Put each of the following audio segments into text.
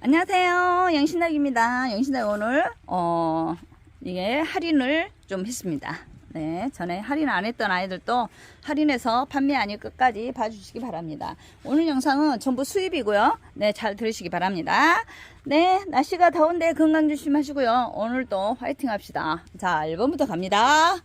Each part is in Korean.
안녕하세요. 영신덕입니다. 영신덕 오늘, 어, 이게 할인을 좀 했습니다. 네. 전에 할인 안 했던 아이들도 할인해서 판매 아니 끝까지 봐주시기 바랍니다. 오늘 영상은 전부 수입이고요. 네. 잘 들으시기 바랍니다. 네. 날씨가 더운데 건강 조심하시고요. 오늘도 화이팅 합시다. 자, 1번부터 갑니다.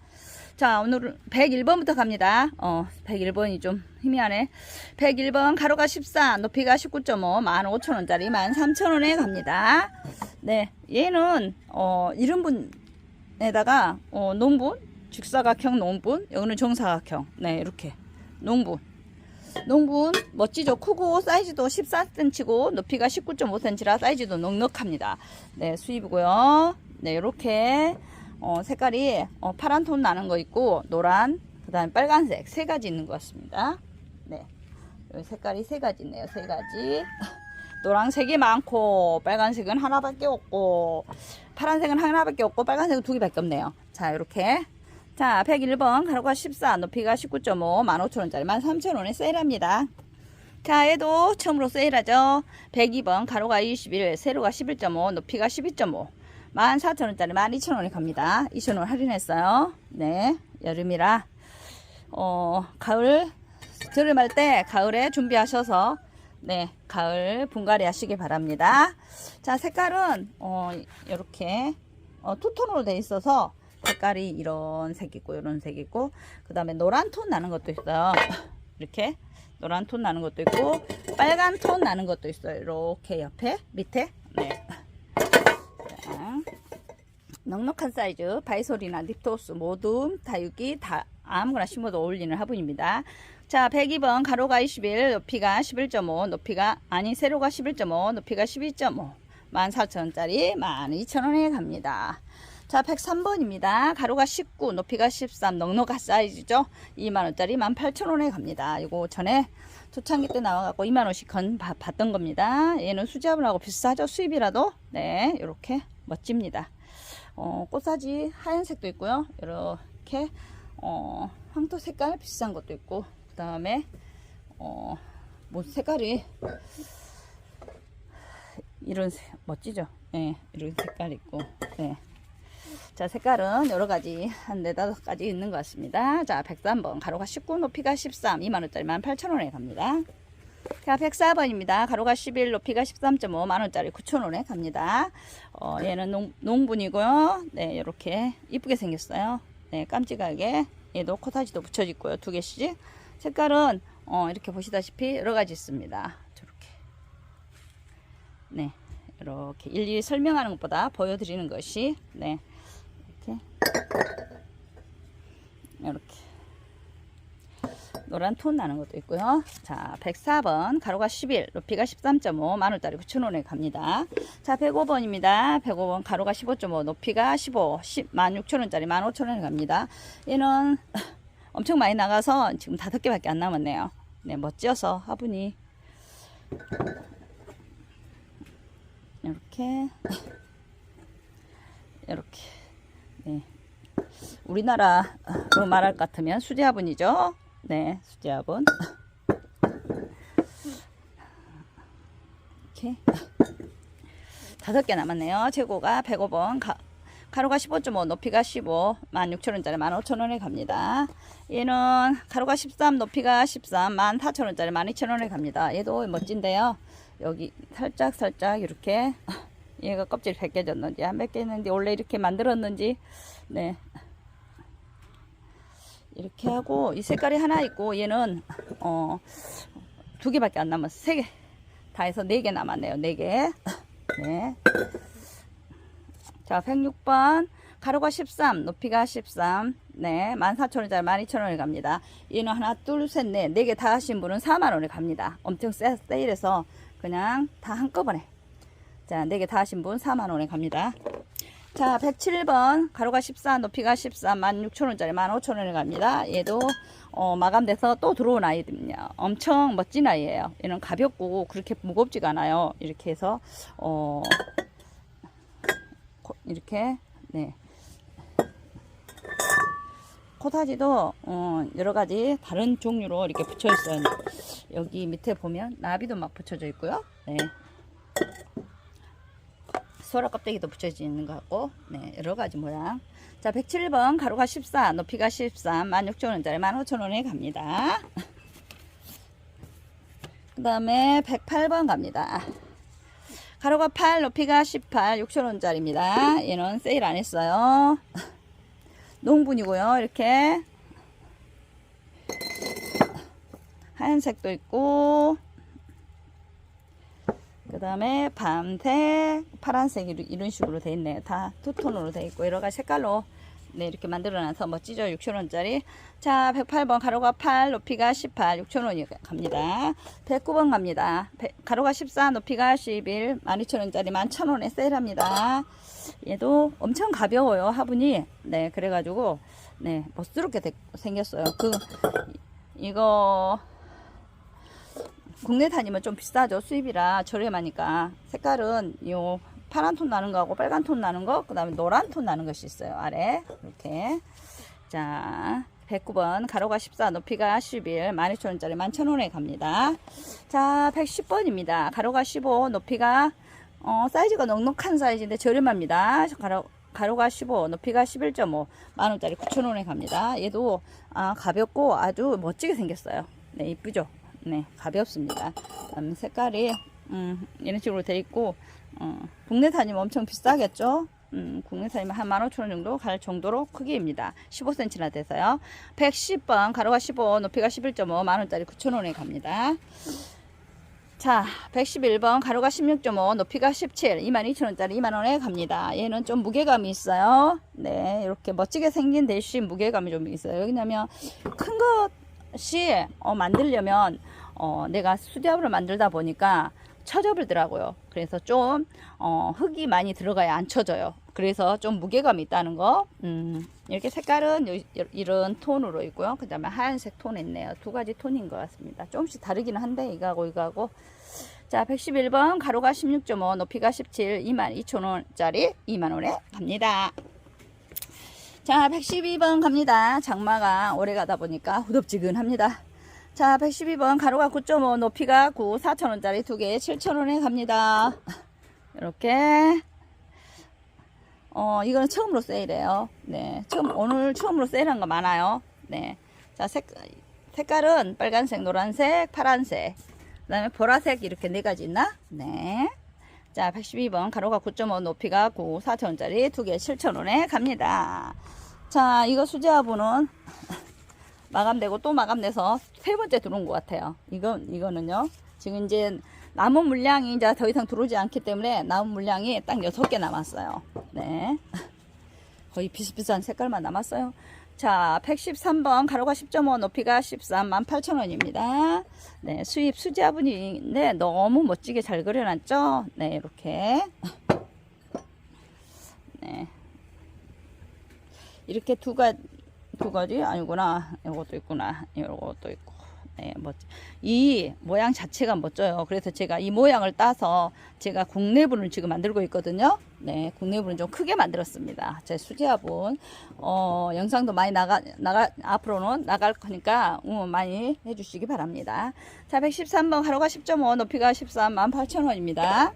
자, 오늘은 101번부터 갑니다. 어, 101번이 좀 희미하네. 101번 가로가 14, 높이가 19.5, 15,000원짜리 13,000원에 갑니다. 네, 얘는 어, 이런 분에다가 어, 농분, 직사각형 농분, 여기는 정사각형. 네, 이렇게 농분. 농분 멋지죠? 크고 사이즈도 14cm고 높이가 19.5cm라 사이즈도 넉넉합니다. 네, 수입이고요. 네, 이렇게 어, 색깔이 어, 파란 톤 나는 거 있고 노란 그 다음에 빨간색 세 가지 있는 것 같습니다. 네. 색깔이 세 가지 있네요 세 가지. 노란색이 많고 빨간색은 하나밖에 없고 파란색은 하나밖에 없고 빨간색은 두 개밖에 없네요. 자 이렇게. 자 101번 가로가 14 높이가 19.5 15,000원짜리 13,000원에 세일합니다. 자 얘도 처음으로 세일하죠? 102번 가로가 21 세로가 11.5 높이가 12.5 14,000원짜리 12,000원에 갑니다. 2,000원 할인했어요. 네. 여름이라, 어, 가을, 저렴할 때 가을에 준비하셔서, 네. 가을 분갈이 하시기 바랍니다. 자, 색깔은, 어, 이렇게, 어, 투톤으로 돼 있어서, 색깔이 이런 색 있고, 이런 색 있고, 그 다음에 노란 톤 나는 것도 있어요. 이렇게. 노란 톤 나는 것도 있고, 빨간 톤 나는 것도 있어요. 이렇게 옆에, 밑에. 네. 자, 넉넉한 사이즈 바이솔이나 립토스 모둠 다육이 다 아무거나 심어도 어울리는 화분입니다. 자 102번 가로가 21 높이가 11.5 높이가 아니 세로가 11.5 높이가 12.5 14,000원짜리 12,000원에 갑니다. 자 103번입니다. 가로가 19 높이가 13 넉넉한 사이즈죠. 2만원짜리 18,000원에 갑니다. 이거 전에 초창기 때 나와갖고 2만원씩 건 바- 받던 겁니다. 얘는 수제화분하고 비슷하죠. 수입이라도 네 이렇게 멋집니다. 어, 꽃사지 하얀색도 있고요. 이렇게 어, 황토 색깔 비슷한 것도 있고 그 다음에 어, 뭐 색깔이 이런 색, 멋지죠? 네, 이런 색깔 있고 네. 자 색깔은 여러가지 한 네다섯 가지 있는 것 같습니다 자 103번 가로가 19 높이가 13 2만원짜리 18,000원에 갑니다 자 104번입니다. 가로가 11 높이가 13.5 만원짜리 9,000원에 갑니다. 어, 얘는 농, 농분이고요. 네 이렇게 이쁘게 생겼어요. 네 깜찍하게. 얘도 코타지도 붙여있고요. 두 개씩. 색깔은 어, 이렇게 보시다시피 여러 가지 있습니다. 저렇게. 네 이렇게 일일이 설명하는 것보다 보여드리는 것이 네 이렇게. 이렇게 노란 톤 나는 것도 있고요. 자, 104번 가로가 11, 높이가 13.5, 만원짜리 9,000원에 갑니다. 자, 105번입니다. 105번 가로가 15.5, 높이가 15, 10, 16,000원짜리 15,000원에 갑니다. 얘는 엄청 많이 나가서 지금 다섯 개밖에 안 남았네요. 네, 멋져서 화분이 이렇게 이렇게 네. 우리나라로 말할 것 같으면 수제 화분이죠. 네, 수제화분. 이렇게 다섯 개 남았네요. 최고가 105번 가, 가로가 15.5 높이가 15 16,000원짜리 15,000원에 갑니다. 얘는 가로가 13 높이가 13 14,000원짜리 12,000원에 갑니다. 얘도 멋진데요. 여기 살짝 살짝 이렇게 얘가 껍질이 벗겨졌는지 안 벗겼는지 원래 이렇게 만들었는지 네 이렇게 하고 이 색깔이 하나 있고 얘는 어 두 개밖에 안 남았어 세 개 다 해서 네 개 남았네요 네개 네 자, 106번. 가로가 13, 높이가 13. 네, 14,000원짜리 12,000원에 갑니다. 얘는 하나, 둘, 셋, 넷. 네 개 다 하신 분은 4만원에 갑니다. 엄청 세, 세일해서 그냥 다 한꺼번에. 자, 네 개 다 하신 분 4만원에 갑니다. 자, 107번. 가로가 14, 높이가 13, 16,000원짜리 15,000원에 갑니다. 얘도 어, 마감돼서 또 들어온 아이들이요. 엄청 멋진 아이예요. 얘는 가볍고 그렇게 무겁지가 않아요. 이렇게 해서 어, 코- 이렇게 네 코타지도 어, 여러 가지 다른 종류로 이렇게 붙여 있어요. 여기 밑에 보면 나비도 막 붙여져 있고요. 네. 소라 껍데기도 붙여져 있는 것 같고 네 여러 가지 모양. 자 107번 가로가 14 높이가 13 16,000원짜리 15,000원에 갑니다. 그 다음에 108번 갑니다. 가로가 8 높이가 18 6,000원짜리입니다. 얘는 세일 안 했어요. 농분이고요 이렇게. 하얀색도 있고 그 다음에 밤색, 파란색 이런- 식으로 돼 있네요. 다 투톤으로 돼 있고 여러 가지 색깔로 네 이렇게 만들어놔서 멋지죠. 6,000원짜리. 자 108번 가로가 8, 높이가 18, 6,000원이 갑니다. 109번 갑니다. 배- 가로가 14, 높이가 11, 12,000원짜리 11,000원에 세일합니다. 얘도 엄청 가벼워요. 화분이. 네 그래가지고 네 멋스럽게 되- 생겼어요. 그 이거 국내 다니면 좀 비싸죠 수입이라. 저렴하니까. 색깔은 요 파란 톤 나는 거하고 빨간 톤 나는 거 그 다음에 노란 톤 나는 것이 있어요 아래. 이렇게. 자 109번 가로가 14 높이가 11 12,000원짜리 11,000원에 갑니다. 자 110번입니다. 가로가 15 높이가 어, 사이즈가 넉넉한 사이즈인데 저렴합니다. 가로 가로가 15, 높이가 11.5, 만원짜리 9,000원에 갑니다. 얘도 아, 가볍고 아주 멋지게 생겼어요. 네, 이쁘죠? 네, 가볍습니다. 그다음에 색깔이 음, 이런 식으로 돼 있고 어, 국내 다니면 엄청 비싸겠죠? 음, 국내 다니면 한 15,000원 정도 갈 정도로 크기입니다. 15cm나 돼서요. 110번 가로가 15, 높이가 11.5, 만원짜리 9,000원에 갑니다. 자, 111번 가로가 16.5, 높이가 17, 22,000원짜리 2만원에 갑니다. 얘는 좀 무게감이 있어요. 네, 이렇게 멋지게 생긴 대신 무게감이 좀 있어요. 왜냐면 큰 것 이 어, 만들려면 어, 내가 수제업을 만들다 보니까 처져버리더라고요. 그래서 좀 어, 흙이 많이 들어가야 안 쳐져요. 그래서 좀 무게감이 있다는 거. 음, 이렇게 색깔은 요- 요- 이런 톤으로 있고요. 그 다음에 하얀색 톤 있네요. 두 가지 톤인 것 같습니다. 조금씩 다르기는 한데 이거하고 이거하고 자 111번 가로가 16.5 높이가 17 22,000원짜리 2만원에 갑니다. 자 112번 갑니다. 장마가 오래 가다 보니까 후덥지근합니다. 자 112번 가로가 9.5 높이가 9 4,000원짜리 두 개에 7,000원에 갑니다. 이렇게 어 이거는 처음으로 세일해요. 네 처음 오늘 처음으로 세일한 거 많아요. 네자 색 색깔은 빨간색, 노란색, 파란색, 그 다음에 보라색 이렇게 네 가지 있나? 네. 자, 112번 가로가 9.5 높이가 9 4,000원짜리 두 개 7,000원에 갑니다. 자, 이거 수제화분은 마감되고 또 마감돼서 세 번째 들어온 것 같아요. 이거 이거는요. 지금 이제 남은 물량이 이제 더 이상 들어오지 않기 때문에 남은 물량이 딱 6개 남았어요. 네. 거의 비슷비슷한 색깔만 남았어요. 자, 113번 가로가 10.5 높이가 13 18,000원입니다. 네, 수입 수제화분인데 너무 멋지게 잘 그려놨죠? 네, 이렇게. 네. 이렇게 두 가, 두 가지? 아니구나. 이것도 있구나. 이것도 있고. 네, 멋, 이 모양 자체가 멋져요. 그래서 제가 이 모양을 따서 제가 국내분을 지금 만들고 있거든요. 네, 국내분은 좀 크게 만들었습니다. 제 수제화분. 어, 영상도 많이 나가, 나가, 앞으로는 나갈 거니까 응원 많이 해주시기 바랍니다. 자, 113번 가로가 10.5, 높이가 13, 18,000원입니다.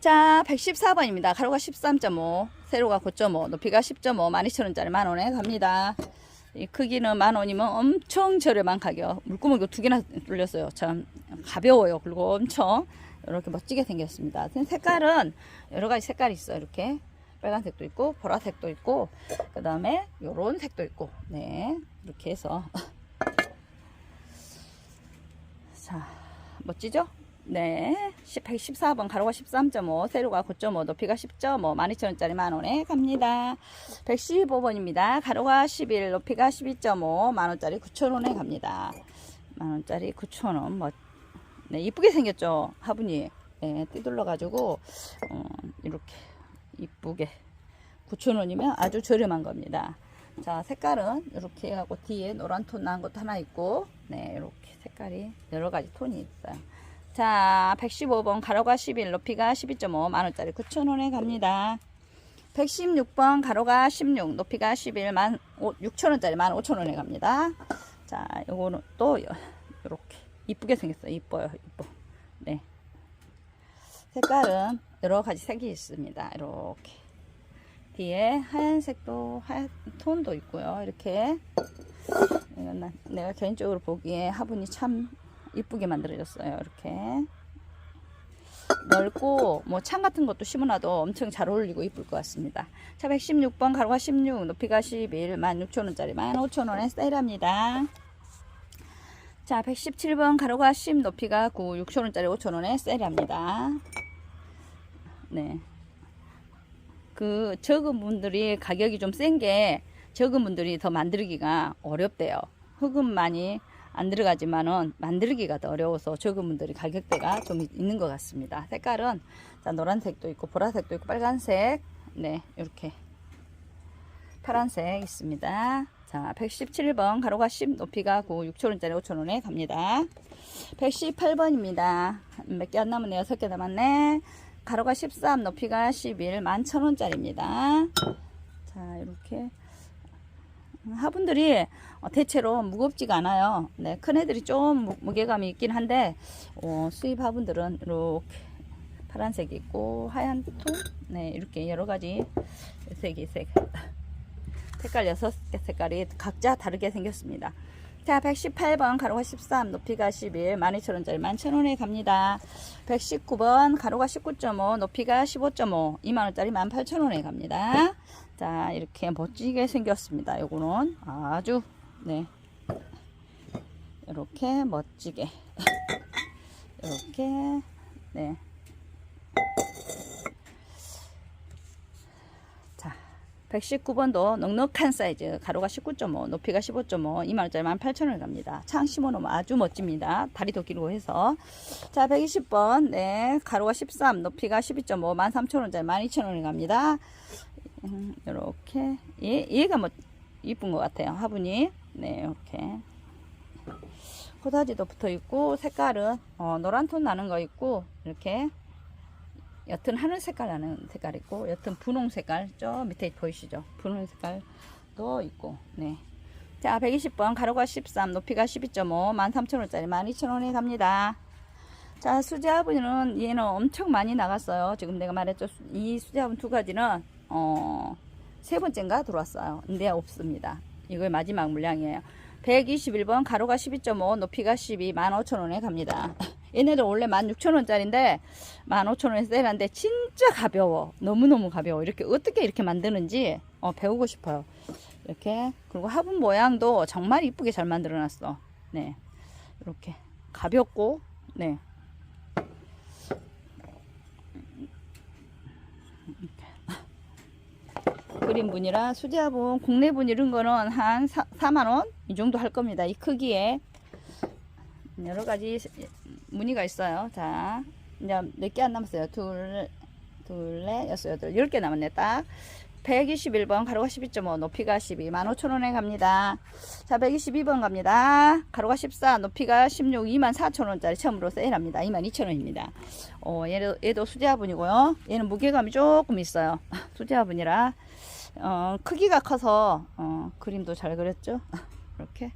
자, 114번입니다. 가로가 13.5, 세로가 9.5, 높이가 10.5, 12,000원짜리 만원에 갑니다. 이 크기는 만 원이면 엄청 저렴한 가격. 물구멍도 두 개나 뚫렸어요. 참 가벼워요. 그리고 엄청 이렇게 멋지게 생겼습니다. 색깔은 여러 가지 색깔이 있어요. 이렇게 빨간색도 있고 보라색도 있고 그 다음에 요런 색도 있고 네 이렇게 해서 자 멋지죠? 네. 114번 가로가 13.5 세로가 9.5 높이가 10.5 12,000원짜리 만원에 갑니다. 115번입니다. 가로가 11 높이가 12.5 만원짜리 9,000원에 갑니다. 만원짜리 9,000원 멋 네, 이쁘게 생겼죠 화분이. 네, 띠둘러 가지고 어, 이렇게 이쁘게 9,000원이면 아주 저렴한 겁니다. 자, 색깔은 이렇게 하고 뒤에 노란 톤 난 것도 하나 있고, 네, 이렇게 색깔이 여러 가지 톤이 있어요. 자, 115번 가로가 11, 높이가 12.5, 만원짜리 9,000원에 갑니다. 116번 가로가 16, 높이가 11, 만 6,000원짜리 15,000원에 갑니다. 자, 요거는 또 이렇게 이쁘게 생겼어요. 이뻐요, 이뻐. 네. 색깔은 여러 가지 색이 있습니다. 이렇게 뒤에 하얀색도 하얀 톤도 있고요. 이렇게 내가 개인적으로 보기에 화분이 참 이쁘게 만들어졌어요. 이렇게 넓고 뭐 창 같은 것도 심어놔도 엄청 잘 어울리고 이쁠 것 같습니다. 자, 116번 가로가 16, 높이가 11, 16,000원짜리 15,000원에 세일합니다. 자, 117번 가로가 10, 높이가 9, 6,000원짜리 5,000원에 세일합니다. 네. 그 적은 분들이 가격이 좀 센 게 적은 분들이 더 만들기가 어렵대요. 흙은 많이 안 들어가지만은 만들기가 더 어려워서 적은 분들이 가격대가 좀 있는 것 같습니다. 색깔은 자, 노란색도 있고 보라색도 있고 빨간색 네 이렇게 파란색 있습니다. 자 117번 가로가 10 높이가 9 6천원짜리 5천원에 갑니다. 118번입니다. 몇 개 안 남았네요. 6개 남았네. 가로가 13 높이가 11 11,000원짜리입니다. 자 이렇게 화분들이 어, 대체로 무겁지가 않아요. 네, 큰 애들이 좀 무, 무게감이 있긴 한데 어, 수입 화분들은 이렇게 파란색이 있고 하얀 톤, 네 이렇게 여러 가지 색이 색 색깔 여섯 개 색깔이 각자 다르게 생겼습니다. 자, 118번 가로가 13, 높이가 11, 12,000원짜리 11,000원에 갑니다. 119번 가로가 19.5, 높이가 15.5, 2만원짜리 18,000원에 갑니다. 자, 이렇게 멋지게 생겼습니다. 요거는 아주, 네. 이렇게 멋지게. 이렇게, 네. 자, 119번도 넉넉한 사이즈, 가로가 19.5, 높이가 15.5, 2만원짜리 18,000원 갑니다. 창 심어놓으면 아주 멋집니다. 다리도 길고 해서. 자, 120번, 네, 가로가 13, 높이가 12.5, 13,000원짜리 12,000원에 갑니다. 음, 이렇게 얘, 얘가 뭐 이쁜 것 같아요 화분이 네 이렇게 호다지도 붙어 있고 색깔은 어, 노란 톤 나는 거 있고 이렇게 옅은 하늘 색깔 나는 색깔 있고 옅은 분홍 색깔 저 밑에 보이시죠 분홍 색깔도 있고 네. 자 120번 가로가 13 높이가 12.5 13,000원짜리 12,000원에 갑니다 자 수제화분은 얘는 엄청 많이 나갔어요 지금 내가 말했죠 이 수제화분 두 가지는 어, 세 번째인가 들어왔어요. 근데 없습니다. 이거 마지막 물량이에요. 121번 가로가 12.5 높이가 12 15,000원에 갑니다. 얘네들 원래 16,000원짜리인데 15,000원에 세일한데 진짜 가벼워. 너무너무 가벼워. 이렇게 어떻게 이렇게 만드는지 어, 배우고 싶어요. 이렇게 그리고 화분 모양도 정말 이쁘게 잘 만들어 놨어. 네. 이렇게 가볍고 네. 그린분이라 수제화분 국내분 이런 거는 한 4, 4만원 이 정도 할 겁니다. 이 크기에 여러 가지 무늬가 있어요. 자 이제 몇 개 안 남았어요? 둘, 둘, 넷, 여섯, 여덟, 열 개 남았네 딱. 121번 가로가 12.5 높이가 12 15,000원에 갑니다. 자 122번 갑니다. 가로가 14 높이가 16 24,000원짜리 처음으로 세일합니다. 22,000원입니다. 어, 얘도, 얘도 수제화분이고요. 얘는 무게감이 조금 있어요. 수제화분이라 어, 크기가 커서 어, 그림도 잘 그렸죠? 이렇게.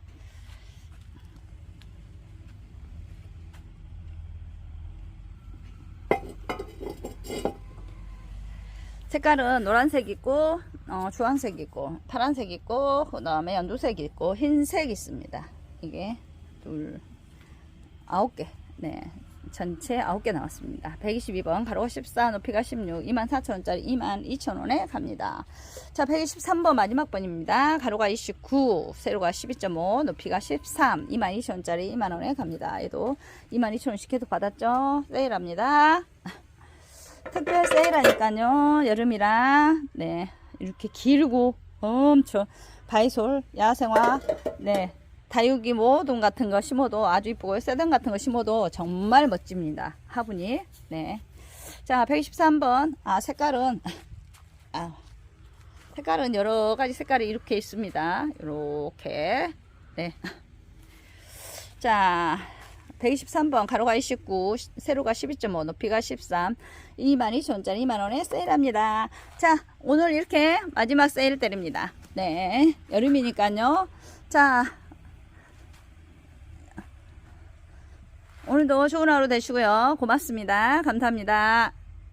색깔은 노란색 있고 어, 주황색 있고 파란색 있고 그 다음에 연두색 있고 흰색 있습니다. 이게 둘 아홉 개. 네. 전체 아홉 개 나왔습니다. 122번 가로가 14 높이가 16 24,000원짜리 22,000원에 갑니다. 자 123번 마지막 번입니다. 가로가 29 세로가 12.5 높이가 13 22,000원짜리 2만원에 갑니다. 얘도 22,000원씩 해도 받았죠? 세일합니다. 특별 세일하니까요. 여름이라 네 이렇게 길고 엄청 바이솔 야생화 네 다육이 모동 같은 거 심어도 아주 이쁘고 세단 같은 거 심어도 정말 멋집니다. 화분이. 네 자 123번. 아 색깔은 아 색깔은 여러 가지 색깔이 이렇게 있습니다. 이렇게. 네 자 123번. 가로가 29 세로가 12.5 높이가 13 22,000원짜리 2만원에 세일합니다. 자 오늘 이렇게 마지막 세일 때립니다. 네. 여름이니까요. 자 오늘도 좋은 하루 되시고요. 고맙습니다. 감사합니다